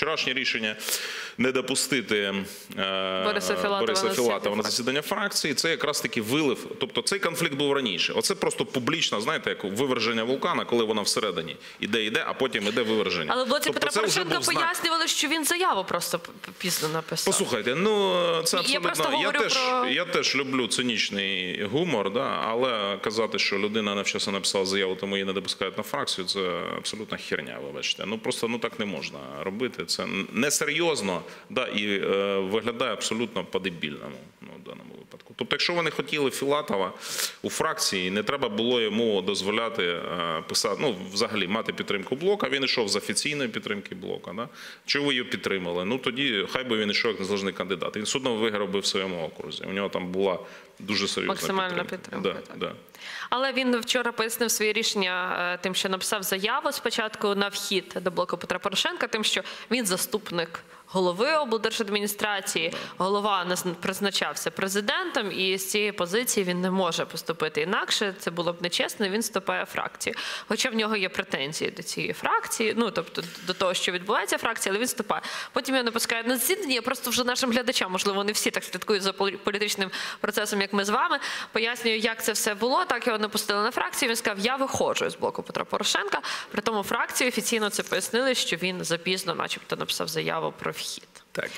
Вчорашнє рішення не допустити е, Бориса Філатова Бориса Філатова на засідання фракції. Це якраз таки вилив. Тобто цей конфлікт був раніше. Оце просто публічно, знаєте, як виверження вулкана, коли вона всередині іде, іде, а потім іде виверження. Але в блоці тобто, Петра Порошенка пояснювали, що він заяву просто пізно написав. Послухайте, ну це абсолютно. просто Я, теж про- я теж люблю цинічний гумор, да, але казати, що людина навчасно написала заяву, тому її не допускають на фракцію, це абсолютна херня. Вибачте. Ну просто ну так не можна робити. Це несерйозно, да, і е, виглядає абсолютно по-дебільному ну, в даному випадку. Тобто, якщо вони хотіли Філатова у фракції, не треба було йому дозволяти е, писати, ну взагалі мати підтримку блока. Він йшов з офіційної підтримки блока. Да? Чого ви його підтримали? Ну тоді хай би він йшов як незалежний кандидат. Він судно виграв би в своєму окрузі. У нього там була дуже серйозна Максимальна підтримка. підтримка, Да, так. да. Але він вчора пояснив своє рішення е, тим, що написав заяву спочатку на вхід до блоку Петра Порошенка, тим, що він заступник голови облдержадміністрації, голова призначався президентом, і з цієї позиції він не може поступити інакше. Це було б нечесно. Він вступає в фракцію. Хоча в нього є претензії до цієї фракції, ну тобто до того, що відбувається в фракції, але він вступає. Потім його не пускають на засідання. Просто вже нашим глядачам, можливо, вони всі так слідкують за полі- політичним процесом, як ми з вами. Пояснюю, як це все було. Так його не пустили на фракцію. Він сказав, я виходжу з блоку Петра Порошенка. При тому фракції офіційно це пояснили, що він запізно, начебто, написав заяву про вхід. Так.